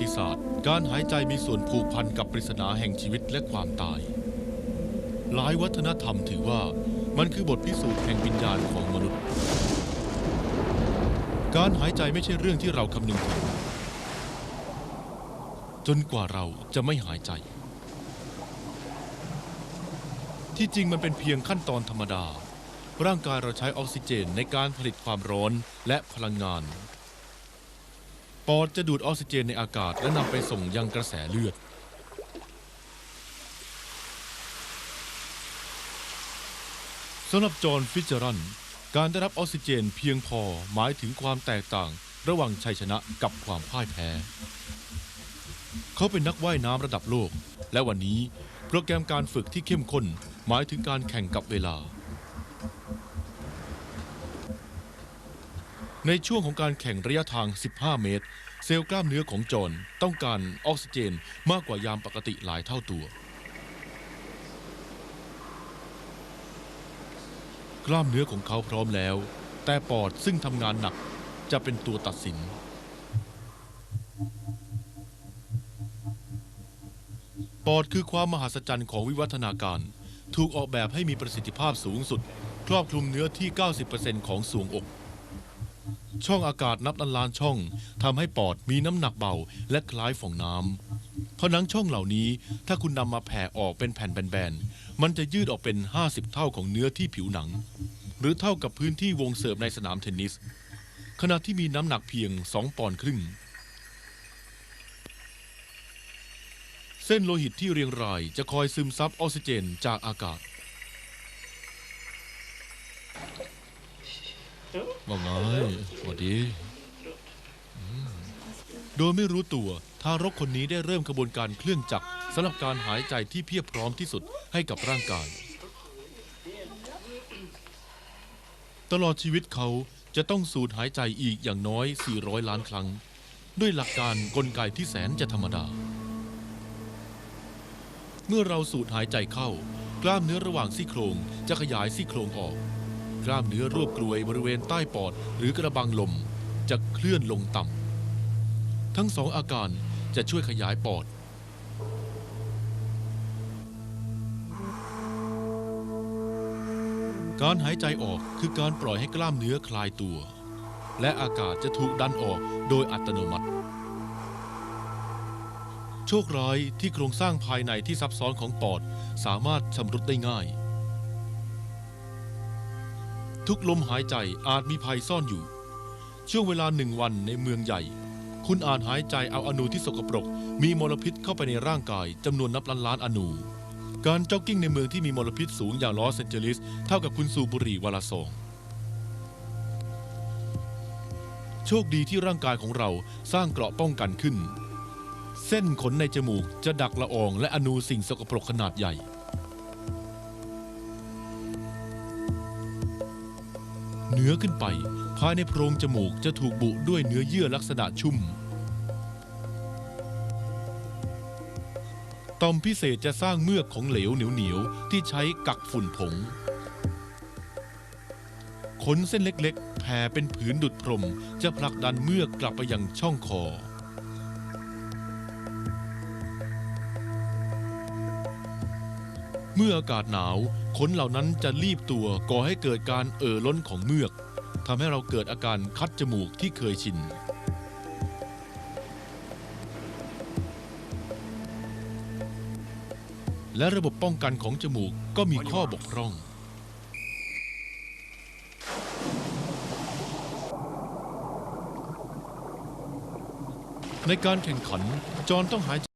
ติศาสตร์ การหายใจมีส่วนผูกพันกับปริศนาแห่งชีวิตและความตาย หลายวัฒนธรรมถือว่ามันคือบทพิสูจน์แห่งวิญญาณของมนุษย์ การหายใจไม่ใช่เรื่องที่เราคำนึงถึงจนกว่าเราจะไม่หายใจ ที่จริงมันเป็นเพียงขั้นตอนธรรมดา ร่างกายเราใช้ออกซิเจนในการผลิตความร้อนและพลังงาน ปอดจะดูดออกซิเจนในอากาศและนำไปส่งยังกระแสเลือด สำหรับจอห์นฟิชเจอรันการได้รับออกซิเจนเพียงพอหมายถึงความแตกต่าง ระหว่างชัยชนะกับความพ่ายแพ้ เขาเป็นนักว่ายน้ำระดับโลก และวันนี้โปรแกรมการฝึกที่เข้มข้นหมายถึงการแข่งกับเวลา ในช่วงของการแข่งระยะทาง 15 เมตร เซลล์กล้ามเนื้อของจอห์นต้องการออกซิเจนมากกว่ายามปกติหลายเท่าตัว กล้ามเนื้อของเขาพร้อมแล้ว แต่ปอดซึ่งทำงานหนักจะเป็นตัวตัดสิน ปอดคือความมหัศจรรย์ของวิวัฒนาการ ถูกออกแบบให้มีประสิทธิภาพสูงสุด ครอบคลุมเนื้อที่ 90%ของสวงอก ช่องอากาศนับล้านล้านช่องทำให้ปอดมีน้ำหนักเบาและคล้ายฟองน้ำผนังช่องเหล่านี้ถ้าคุณนำมาแผ่ออกเป็นแผ่นแบนๆ มันจะยืดออกเป็น 50 เท่าของเนื้อที่ผิวหนัง หรือเท่ากับพื้นที่วงเสิร์ฟในสนามเทนนิส ขณะที่มีน้ำหนักเพียง 2 ปอนด์ครึ่ง เส้นโลหิตที่เรียงรายจะคอยซึมซับออกซิเจนจากอากาศ ว่าไงสวัสดีอืมโดยไม่รู้ตัว ทารกคนนี้ได้เริ่มกระบวนการเคลื่อนจักรสำหรับการหายใจที่เพียบพร้อมที่สุดให้กับร่างกาย ตลอดชีวิตเขาจะต้องสูดหายใจอีกอย่างน้อย 400 ล้านครั้ง ด้วยหลักการกลไกที่แสนจะธรรมดา เมื่อเราสูดหายใจเข้า กล้ามเนื้อระหว่างซี่โครงจะขยายซี่โครงออก กล้ามเนื้อรวบกลวยบริเวณใต้ปอดหรือกระบังลมจะเคลื่อนลงต่ำ ทั้งสองอาการจะช่วยขยายปอด การหายใจออกคือการปล่อยให้กล้ามเนื้อคลายตัว และอากาศจะถูกดันออกโดยอัตโนมัติ โชคร้ายที่โครงสร้างภายในที่ซับซ้อนของปอดสามารถชำรุดได้ง่าย ทุกลมหายใจอาจมีภัยซ่อนอยู่ ช่วงเวลาหนึ่งวันในเมืองใหญ่ คุณอาจหายใจเอาอนูที่สกปรก มีมลพิษเข้าไปในร่างกายจำนวนนับล้านล้านอนูการจ็อกกิ้งในเมืองที่มีมลพิษสูงอย่างลอสแอนเจลิส เท่ากับคุณสูบบุหรี่วันละซองโชคดีที่ร่างกายของเราสร้างเกราะป้องกันขึ้น เส้นขนในจมูกจะดักละอองและอนูสิ่งสกปรกขนาดใหญ่ เหนือขึ้นไป ภายในโพรงจมูกจะถูกบุด้วยเนื้อเยื่อลักษณะชุ่ม ต่อมพิเศษจะสร้างเมือกของเหลวเหนียวๆที่ใช้กักฝุ่นผง ขนเส้นเล็กๆแผ่เป็นผืนดุดพรมจะผลักดันเมือกกลับไปยังช่องคอ มื่ออากาศหนาวขนเหล่านั้นจะรีบตัวก่อให้เกิดการเอ่อล้นของเมือกทำให้เราเกิดอาการคัดจมูกที่เคยชิน และระบบป้องกันของจมูกก็มีข้อบกพร่องในการแข่งขัน จอห์นต้องหายใจ